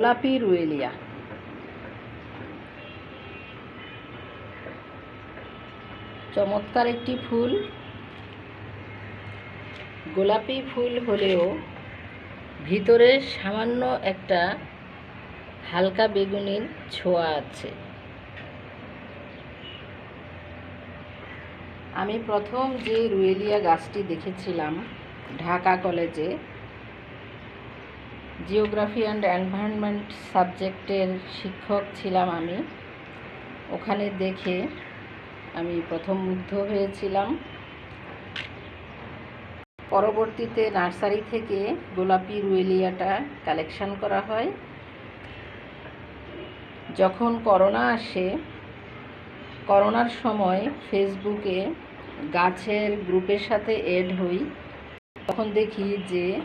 গোলাপি রুয়েলিয়া। চমৎকার একটি ফুল। গোলাপি ফুল হলেও ভিতরে সামান্য একটা হালকা বেগুনির ছোঁয়া আছে। আমি প্রথম যে রুয়েলিয়া গাছটি দেখেছিলাম ঢাকা কলেজে জিওগ্রাফি অ্যান্ড এনভায়রনমেন্ট সাবজেক্টের শিক্ষক ছিলাম আমি। ওখানে দেখে আমি প্রথম মুগ্ধ হয়েছিলাম। পরবর্তীতে নার্সারি থেকে গোলাপি রুয়েলিয়াটা কালেকশন করা হয়। যখন করোনা আসে, করোনার সময় ফেসবুকে গাছের গ্রুপের সাথে এড হই। তখন দেখি যে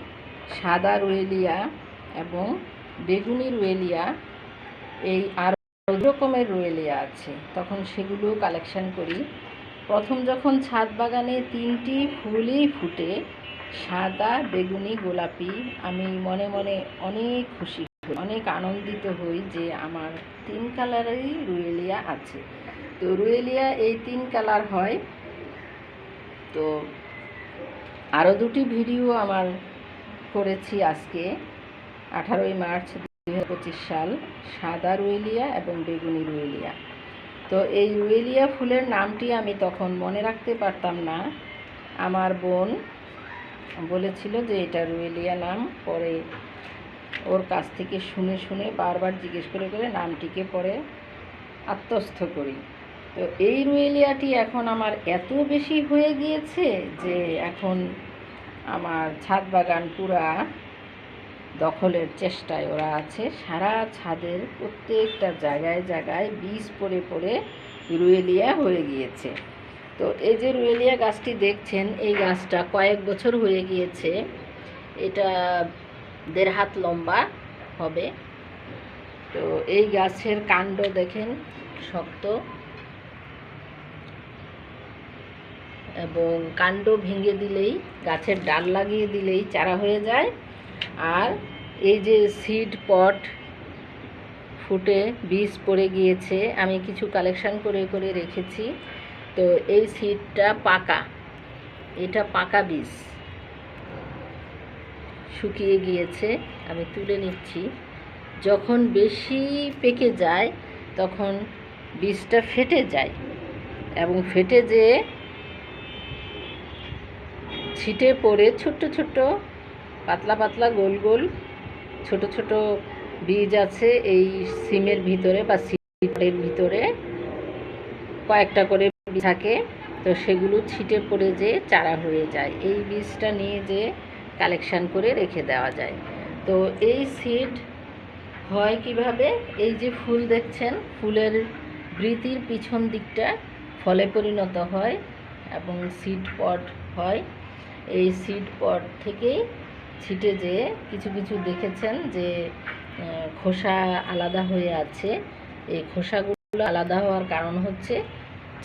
সাদা রুয়েলিয়া এবং বেগুনি রুয়েলিয়া, এই আরও রকমের রুয়েলিয়া আছে। তখন সেগুলো কালেকশন করি। প্রথম যখন ছাদ বাগানে তিনটি ফুলই ফুটে, সাদা, বেগুনি, গোলাপি, আমি মনে মনে অনেক খুশি অনেক আনন্দিত হই যে আমার তিন কালারেরই রুয়েলিয়া আছে। তো রুয়েলিয়া এই তিন কালার হয়। তো আরও দুটি ভিডিও আমার করেছি আজকে। আঠারোই মার্চ দু হাজার পঁচিশ সাল, সাদা রুয়েলিয়া এবং বেগুনি রুয়েলিয়া। তো এই রুয়েলিয়া ফুলের নামটি আমি তখন মনে রাখতে পারতাম না। আমার বোন বলেছিল যে এটা রুয়েলিয়া নাম। পরে ওর কাছ থেকে শুনে শুনে বারবার জিজ্ঞেস করে করে নামটিকে পরে আত্মস্থ করি। তো এই রুয়েলিয়াটি এখন আমার এত বেশি হয়ে গিয়েছে যে এখন আমার ছাদ বাগান পুরা দখলের চেষ্টায় ওরা আছে। সারা ছাদের প্রত্যেকটা জায়গায় জায়গায় বীজ পড়ে পড়ে রুয়েলিয়া হয়ে গিয়েছে। তো এই যে রুয়েলিয়া গাছটি দেখছেন, এই গাছটা কয়েক বছর হয়ে গিয়েছে। এটা দেড় হাত লম্বা হবে। তো এই গাছের কাণ্ড দেখেন, শক্ত। এবং কাণ্ড ভেঙে দিলেই, গাছের ডাল লাগিয়ে দিলেই চারা হয়ে যায়। আর এই যে সিড পট ফুটে বীজ পড়ে গিয়েছে, আমি কিছু কালেকশান করে করে রেখেছি। তো এই সিডটা পাকা। এটা পাকা বীজ। শুকিয়ে গিয়েছে, আমি তুলে নিচ্ছি। যখন বেশি পেকে যায়, তখন বীজটা ফেটে যায় এবং ফেটে যেয়ে ছিটে পড়ে ছোট্ট ছোট্ট পাতলা পাতলা গোল গোল ছোট ছোট বীজ আছে এই সিমের ভিতরে বা সিমের ভিতরে। কয়েকটা করে থাকে, তো সেগুলো ছিটে পড়ে যে চারা হয়ে যায়। এই বীজটা নিয়ে যে কালেকশান করে রেখে দেওয়া যায়। তো এই সিড হয় কীভাবে? এই যে ফুল দেখছেন, ফুলের বৃতির পিছন দিকটা ফলে পরিণত হয় এবং সিড পট হয়। এই সিড পট থেকেই ছিটে যে কিছু কিছু দেখেছেন যে খোসা আলাদা হয়ে আছে। এই খোসাগুলো আলাদা হওয়ার কারণ হচ্ছে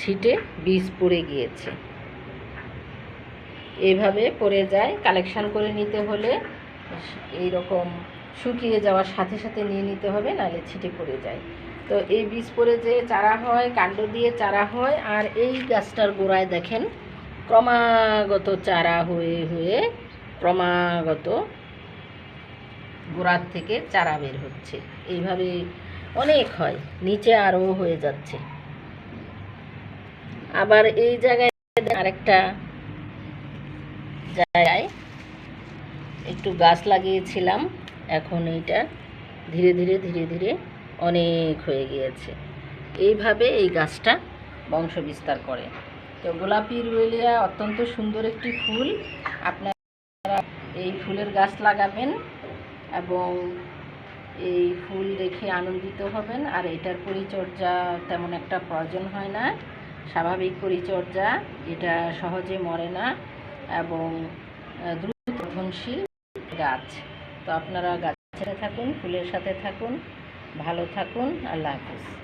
ছিটে বীজ পড়ে গিয়েছে। এভাবে পড়ে যায়। কালেকশান করে নিতে হলে এই রকম শুকিয়ে যাওয়ার সাথে সাথে নিয়ে নিতে হবে, নাহলে ছিটে পড়ে যায়। তো এই বীজ পড়ে যে চারা হয়, কাণ্ড দিয়ে চারা হয়, আর এই গাছটার গোড়ায় দেখেন ক্রমাগত চারা হয়ে হয়ে ক্রমাগত গোড়ার থেকে চারা বের হচ্ছে। এইভাবে অনেক হয়, নিচে আরও হয়ে যাচ্ছে। আবার এই জায়গায় আরেকটা জায়গায় একটু গাছ লাগিয়েছিলাম, এখন এইটা ধীরে ধীরে ধীরে ধীরে অনেক হয়ে গিয়েছে। এইভাবে এই গাছটা বংশ বিস্তার করে। তো গোলাপি রুয়েলিয়া অত্যন্ত সুন্দর একটি ফুল। আপনারা এই ফুলের গাছ লাগাবেন এবং এই ফুল দেখে আনন্দিত হবেন। আর এটার পরিচর্যা তেমন একটা প্রয়োজন হয় না। স্বাভাবিক পরিচর্যা, এটা সহজে মরে না এবং দ্রুত বর্ধনশীল গাছ। তো আপনারা গাছের থাকুন, ফুলের সাথে থাকুন, ভালো থাকুন। আল্লাহ হাফিজ।